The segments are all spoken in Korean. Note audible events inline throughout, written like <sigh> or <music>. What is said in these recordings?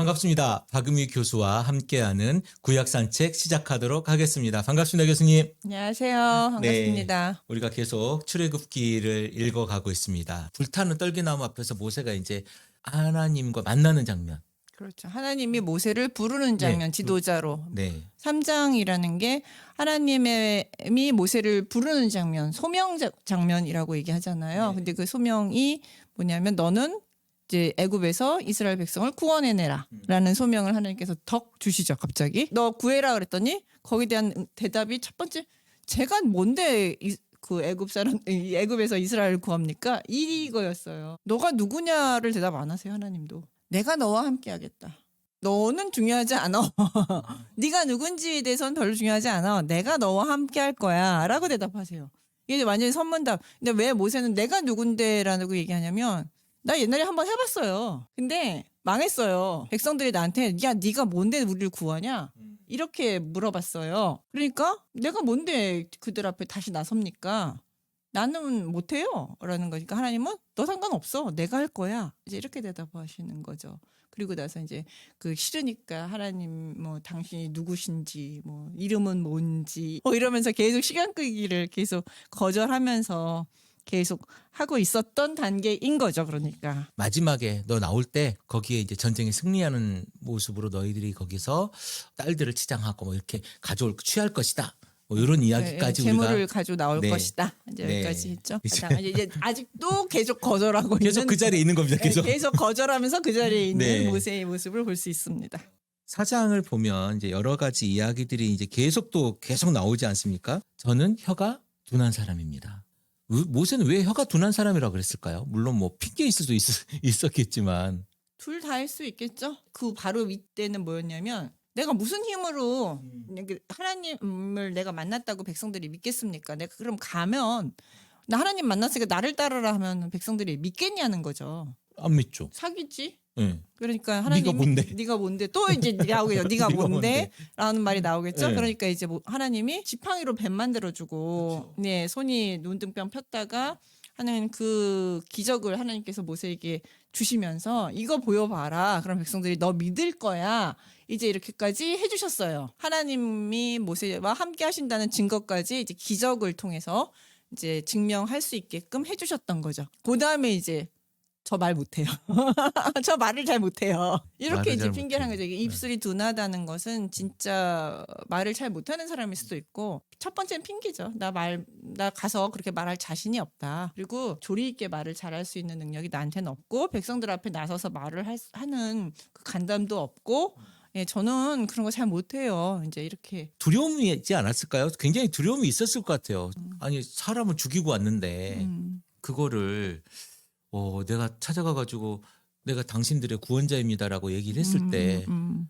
반갑습니다. 박음희 교수와 함께하는 구약 산책 시작하도록 하겠습니다. 반갑습니다, 교수님. 안녕하세요. 반갑습니다. 우리가 계속 출애굽기를 읽어가고 있습니다. 불타는 떨기나무 앞에서 모세가 이제 하나님과 만나는 장면. 그렇죠. 하나님이 모세를 부르는 장면, 네. 지도자로. 네, 3장이라는 게 하나님이 모세를 부르는 장면, 소명 자- 장면이라고 얘기하잖아요. 네. 근데 그 소명이 뭐냐면 너는 이제 애굽에서 이스라엘 백성을 구원해내라라는 소명을 하나님께서 덕 주시죠. 갑자기 너 구해라 그랬더니 거기에 대한 대답이 첫 번째 제가 뭔데 이, 그 애굽 사람 이 애굽에서 이스라엘을 구합니까? 이거였어요. 너가 누구냐를 대답 안 하세요 하나님도. 내가 너와 함께하겠다. 너는 중요하지 않아. <laughs> 네가 누군지에 대해서는 별로 중요하지 않아. 내가 너와 함께할 거야라고 대답하세요. 이게 완전히 선문답. 근데 왜 모세는 내가 누군데라고 얘기하냐면 나 옛날에 한번 해봤어요. 근데 망했어요. 백성들이 나한테 야 네가 뭔데 우리를 구하냐 이렇게 물어봤어요. 그러니까 내가 뭔데 그들 앞에 다시 나섭니까? 나는 못해요. 라는 거니까 하나님은 너 상관없어. 내가 할 거야. 이제 이렇게 대답하시는 거죠. 그리고 나서 이제 그 싫으니까 하나님 뭐 당신이 누구신지 뭐 이름은 뭔지 뭐 이러면서 계속 시간 끄기를 계속 거절하면서 계속 하고 있었던 단계인 거죠. 그러니까. 마지막에 너 나올 때 거기에 이제 전쟁에 승리하는 모습으로 너희들이 거기서 딸들을 치장하고 뭐 이렇게 가져올 취할 것이다. 뭐 이런 이야기까지 네, 재물을 우리가 가지고 나올 네. 것이다. 이제 네. 여기까지 했죠. 이제- 이제 아직도 계속 거절하고 <laughs> 계속 있는 그 자리에 있는 겁니다. 네, 계속. 계속 거절하면서 그 자리에 <laughs> 있는 네. 모세의 모습을 볼 수 있습니다. 사장을 보면 이제 여러 가지 이야기들이 이제 계속 또 계속 나오지 않습니까? 저는 혀가 둔한 사람입니다. 왜- 모세는 왜 혀가 둔한 사람이라고 그랬을까요? 물론 뭐 핑계 있을 수도 있, 있었겠지만 둘다할수 있겠죠. 그 바로 윗대는 뭐였냐면 내가 무슨 힘으로 음. 하나님을 내가 만났다고 백성들이 믿겠습니까? 내가 그럼 가면 나 하나님 만났으니까 나를 따르라 하면 백성들이 믿겠냐는 거죠. 안 믿죠. 사기지. 예. 그러니까 하나님이 네가 뭔데? 네가 뭔데 또 이제 나오겠죠. 네가 네가 뭔데? 라는 말이 나오겠죠. 네. 그러니까 이제 뭐 하나님이 지팡이로 뱀 만들어 주고 그렇죠. 네, 손이 눈등병 폈다가 하는 그 기적을 하나님께서 모세에게 주시면서 이거 보여봐라. 그럼 백성들이 너 믿을 거야. 이제 이렇게까지 해주셨어요. 하나님이 모세와 함께 하신다는 증거까지 이제 기적을 통해서 이제 증명할 수 있게끔 해주셨던 거죠. 그 다음에 이제 저 말 못해요. <laughs> 저 말을 잘 못해요. 이렇게 말을 이제 잘 핑계를 한. 네. 거죠. 이게 입술이 둔하다는 것은 진짜 말을 잘 못하는 사람일 수도 있고 첫 번째는 핑계죠. 나 말 나 가서 그렇게 말할 자신이 없다. 그리고 조리 있게 말을 잘할 수 있는 능력이 나한테는 없고 백성들 앞에 나서서 말을 할, 수- 하는 그 간담도 없고 예, 저는 그런 거 잘 못해요. 이제 이렇게 두려움이 있지 않았을까요? 굉장히 두려움이 있었을 것 같아요. 아니 사람을 죽이고 왔는데 음, 그거를 어, 내가 찾아가 가지고 내가 당신들의 구원자입니다라고 얘기를 했을 음, 때 음.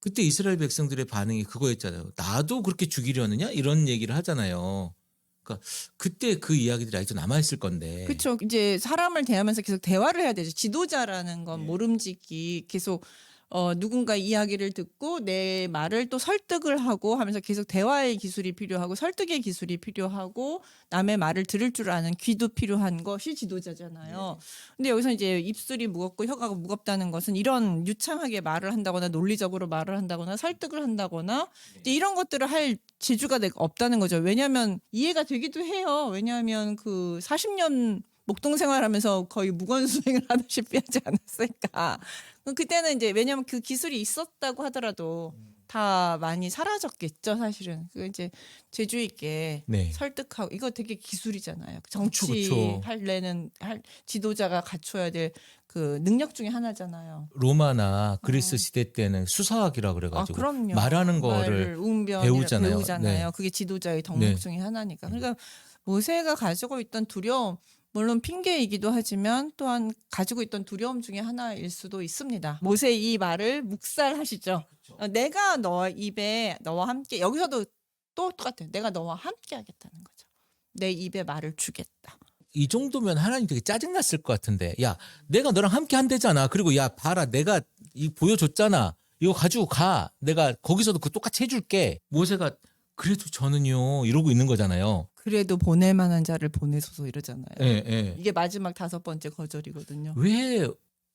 그때 이스라엘 백성들의 반응이 그거였잖아요. 나도 그렇게 죽이려느냐 이런 얘기를 하잖아요. 그러니까 그때 그 이야기들이 아직도 남아 있을 건데. 그렇죠. 이제 사람을 대하면서 계속 대화를 해야 되죠. 지도자라는 건 예. 모름지기 계속 어 누군가 이야기를 듣고 내 말을 또 설득을 하고 하면서 계속 대화의 기술이 필요하고 설득의 기술이 필요하고 남의 말을 들을 줄 아는 귀도 필요한 것이 지도자잖아요. 근데 여기서 이제 입술이 무겁고 혀가 무겁다는 것은 이런 유창하게 말을 한다거나 논리적으로 말을 한다거나 설득을 한다거나 이제 이런 것들을 할 재주가 내가 없다는 거죠. 왜냐하면 이해가 되기도 해요. 왜냐하면 그 40년 목동 생활하면서 거의 무건수행을 <laughs> 하다시피 하지 않았을까. 그때는 이제 왜냐하면 그 기술이 있었다고 하더라도 다 많이 사라졌겠죠, 사실은. 그 이제 재주 있게 네. 설득하고 이거 되게 기술이잖아요. 그쵸, 정치. 할래는 할 지도자가 갖춰야 될 그 능력 중에 하나잖아요. 로마나 그리스 어. 시대 때는 수사학이라 아, 그래가지고 그럼요. 말하는 거를 웅변 배우잖아요. 배우잖아요. 네. 그게 지도자의 덕목 네. 중에 하나니까. 그러니까 모세가 가지고 있던 두려움, 물론 핑계이기도 하지만 또한 가지고 있던 두려움 중에 하나일 수도 있습니다. 모세 이 말을 묵살하시죠. 어, 내가 너 입에 너와 함께 여기서도 또 똑같아요. 내가 너와 함께 하겠다는 거죠. 내 입에 말을 주겠다. 이 정도면 하나님 되게 짜증났을 것 같은데 야 내가 너랑 함께 한대잖아 그리고 야 봐라 내가 이 보여줬잖아 이거 가지고 가 내가 거기서도 그 똑같이 해줄게 모세가 그래도 저는요 이러고 있는 거잖아요 그래도 보낼 만한 자를 보내소서 이러잖아요. 예, 예. 이게 마지막 다섯 번째 거절이거든요. 왜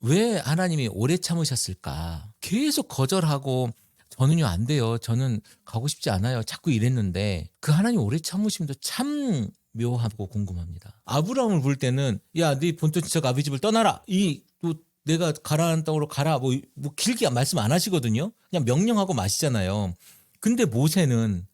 왜 하나님이 오래 참으셨을까? 계속 거절하고 저는요 안 돼요. 저는 가고 싶지 않아요. 자꾸 이랬는데 그 하나님 오래 참으심도 참 묘하고 궁금합니다. 아브라함을 볼 때는 야, 네 본토 지척 아비 집을 떠나라. 이 또 내가 가라앉은 땅으로 가라. 뭐, 뭐 길게 말씀 안 하시거든요. 그냥 명령하고 마시잖아요. 근데 모세는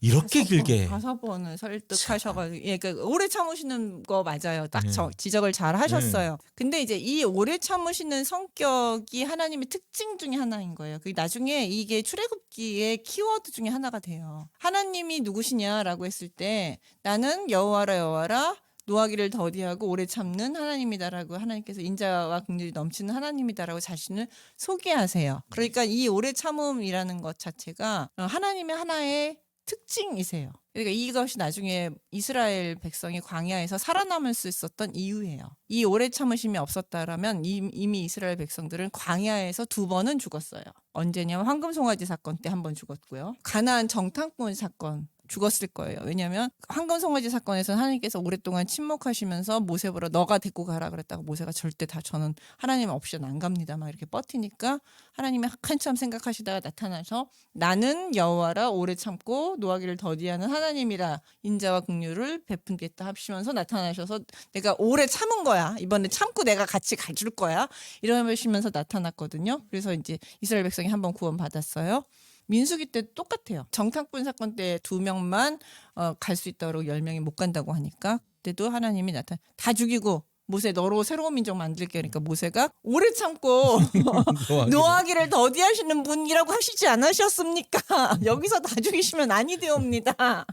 이렇게 길게 다섯 번을 설득하셔가지고 예, 그러니까 오래 참으시는 거 맞아요. 딱 네. 저, 지적을 잘 하셨어요. 근데 이제 이 오래 참으시는 성격이 하나님의 특징 중에 하나인 거예요. 그 나중에 이게 출애굽기의 키워드 중에 하나가 돼요. 하나님이 누구시냐라고 했을 때 나는 여호와라 여호와라 노하기를 더디하고 오래 참는 하나님이다라고 하나님께서 인자와 긍휼이 넘치는 하나님이다라고 자신을 소개하세요. 그러니까 이 오래 참음이라는 것 자체가 어, 하나님의 하나의 특징이세요. 그러니까 이것이 나중에 이스라엘 백성이 광야에서 살아남을 수 있었던 이유예요. 이 오래 참으심이 없었다라면 이- 이미 이스라엘 백성들은 광야에서 두 번은 죽었어요. 언제냐면 황금 송아지 사건 때 한 번 죽었고요. 가나안 정탐꾼 사건 죽었을 거예요. 왜냐하면 황금 송아지 사건에서 하나님께서 오랫동안 침묵하시면서 모세 보러 너가 데리고 가라 그랬다고 모세가 절대 다 저는 하나님 없이는 안 갑니다. 막 이렇게 버티니까 하나님이 한참 생각하시다가 나타나서 나는 여호와라 오래 참고 노하기를 더디하는 하나님이라 인자와 긍휼을 베푼겠다 하시면서 나타나셔서 내가 오래 참은 거야. 이번에 참고 내가 같이 가줄 거야. 이러시면서 나타났거든요. 그래서 이제 이스라엘 백성이 한번 구원 받았어요. 민수기 때 똑같아요. 정탐꾼 사건 때 두 명만 어, 갈 수 있다고 열 명이 못 간다고 하니까 그때도 하나님이 나타 다 죽이고 모세 너로 새로운 민족 만들게 그러니까 모세가 오래 참고 <laughs> 노하기를 더디하시는 분이라고 하시지 않으셨습니까? <laughs> 여기서 다 죽이시면 아니 되옵니다.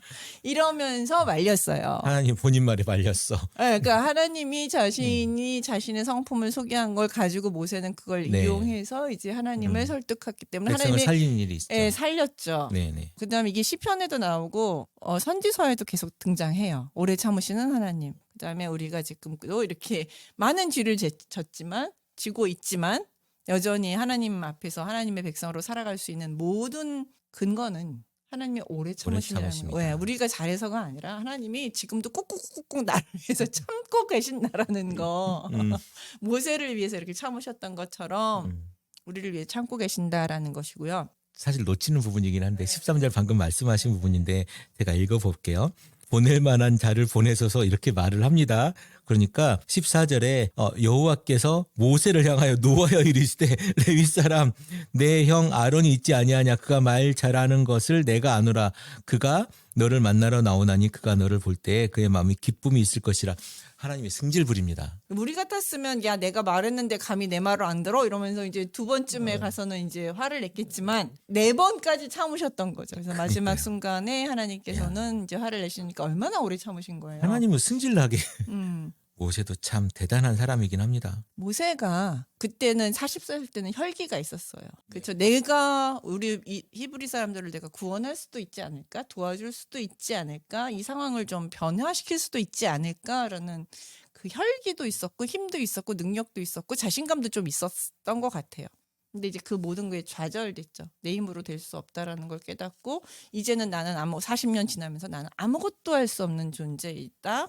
이러면서 말렸어요. 하나님 본인 말에 말렸어. 네, 그러니까 <laughs> 하나님이 자신이 자신의 성품을 소개한 걸 가지고 모세는 그걸 네. 이용해서 이제 하나님을 음. 설득했기 때문에 하나님이 살리는 일이 있죠. 예, 살렸죠. 네네. 그다음에 이게 시편에도 나오고 어, 선지서에도 계속 등장해요. 오래 참으시는 하나님. 그다음에 우리가 지금도 이렇게 <laughs> 많은 제- 졌지만 지고 있지만 여전히 하나님 앞에서 하나님의 백성으로 살아갈 수 있는 모든 근거는 하나님이 오래 참으십니다. 거예요. 우리가 잘해서가 아니라 하나님이 지금도 꾹꾹꾹꾹 나를 위해서 <laughs> 참고 계신다라는 거. 음, <laughs> 모세를 위해서 이렇게 참으셨던 것처럼 음. 우리를 위해 참고 계신다라는 것이고요. 사실 놓치는 부분이긴 한데 13절 방금 말씀하신 부분인데 제가 읽어볼게요. 보낼 만한 자를 보내셔서 이렇게 말을 합니다. 그러니까 14절에 어, 여호와께서 모세를 향하여 노하여 이르시되 <laughs> 레위 사람 내 형 아론이 있지 아니하냐 그가 말 잘하는 것을 내가 아노라 그가 너를 만나러 나오나니 그가 너를 볼 때 그의 마음이 기쁨이 있을 것이라 하나님의 승질 부립니다. 우리 같았으면 야 내가 말했는데 감히 내 말을 안 들어 이러면서 이제 두 번쯤에 가서는 이제 화를 냈겠지만 네 번까지 참으셨던 거죠. 그래서 마지막 그러니까요. 순간에 하나님께서는 이제 화를 내시니까 얼마나 오래 참으신 거예요. 하나님은 승질나게 음. 모세도 참 대단한 사람이긴 합니다. 모세가 그때는 40살 때는 혈기가 있었어요. 그렇죠. 내가 우리 이 히브리 사람들을 내가 구원할 수도 있지 않을까? 도와줄 수도 있지 않을까? 이 상황을 좀 변화시킬 수도 있지 않을까라는 그 혈기도 있었고 힘도 있었고 능력도 있었고 자신감도 좀 있었던 것 같아요. 근데 이제 그 모든 게 좌절됐죠. 내 힘으로 될 수 없다라는 걸 깨닫고 이제는 나는 아무 40년 지나면서 나는 아무것도 할 수 없는 존재이다.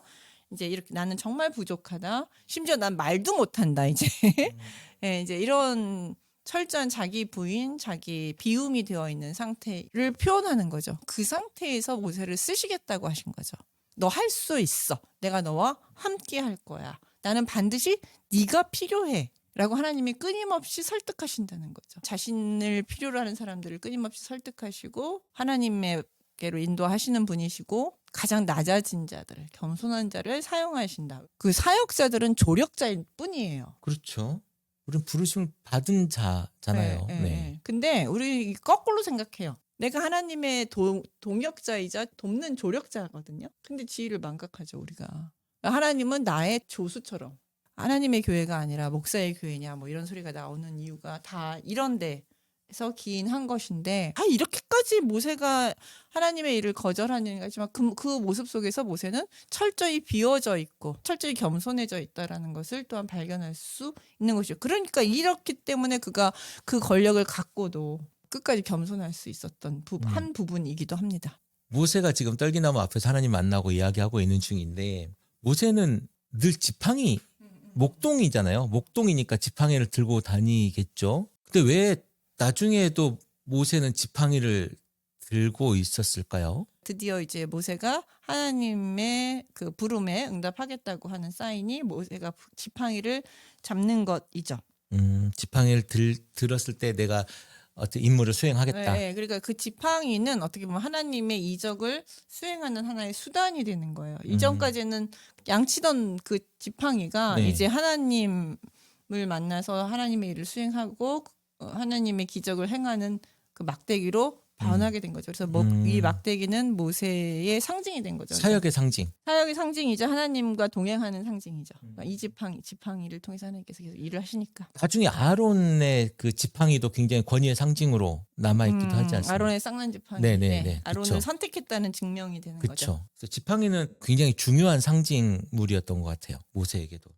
이제 이렇게 나는 정말 부족하다. 심지어 난 말도 못한다. 이제 <laughs> 예, 이제 이런 철저한 자기 부인, 자기 비움이 되어 있는 상태를 표현하는 거죠. 그 상태에서 모세를 쓰시겠다고 하신 거죠. 너 할 수 있어. 내가 너와 함께 할 거야. 나는 반드시 네가 필요해. 라고 하나님이 끊임없이 설득하신다는 거죠. 자신을 필요로 하는 사람들을 끊임없이 설득하시고 하나님께로 인도하시는 분이시고 가장 낮아진 자들, 겸손한 자를 사용하신다. 그 사역자들은 조력자일 뿐이에요. 그렇죠. 우리는 부르심을 받은 자잖아요. 네, 네. 네, 네. 근데 우리 거꾸로 생각해요. 내가 하나님의 도, 동역자이자 돕는 조력자거든요. 근데 지위를 망각하죠, 우리가. 하나님은 나의 조수처럼. 하나님의 교회가 아니라 목사의 교회냐 뭐 이런 소리가 나오는 이유가 다 이런 데 서 기인한 것인데 아 이렇게까지 모세가 하나님의 일을 거절하는 거지만 그, 그 모습 속에서 모세는 철저히 비워져 있고 철저히 겸손해져 있다라는 것을 또한 발견할 수 있는 것이죠. 그러니까 이렇기 때문에 그가 그 권력을 갖고도 끝까지 겸손할 수 있었던 부, 음. 한 부분이기도 합니다. 모세가 지금 떨기나무 앞에서 하나님 만나고 이야기하고 있는 중인데 모세는 늘 지팡이 목동이잖아요. 목동이니까 지팡이를 들고 다니겠죠. 근데 왜 나중에도 모세는 지팡이를 들고 있었을까요? 드디어 이제 모세가 하나님의 그 부름에 응답하겠다고 하는 사인이 모세가 지팡이를 잡는 것이죠. 음, 지팡이를 들, 들었을 때 내가 어떤 임무를 수행하겠다. 네, 그러니까 그 지팡이는 어떻게 보면 하나님의 이적을 수행하는 하나의 수단이 되는 거예요. 이전까지는 양치던 그 지팡이가 네. 이제 하나님을 만나서 하나님의 일을 수행하고 어, 하나님의 기적을 행하는 그 막대기로 변하게 된 거죠. 그래서 뭐 음. 이 막대기는 모세의 상징이 된 거죠. 사역의 상징. 사역의 상징이자 하나님과 동행하는 상징이죠. 음. 그러니까 이 지팡이, 지팡이를 통해서 하나님께서 계속 일을 하시니까. 나중에 아론의 그 지팡이도 굉장히 권위의 상징으로 남아 있기도 음, 하지 않습니까? 아론의 쌍난 지팡이. 네, 네, 네. 아론을 그쵸. 선택했다는 증명이 되는 거죠. 그렇죠. 지팡이는 굉장히 중요한 상징물이었던 것 같아요. 모세에게도.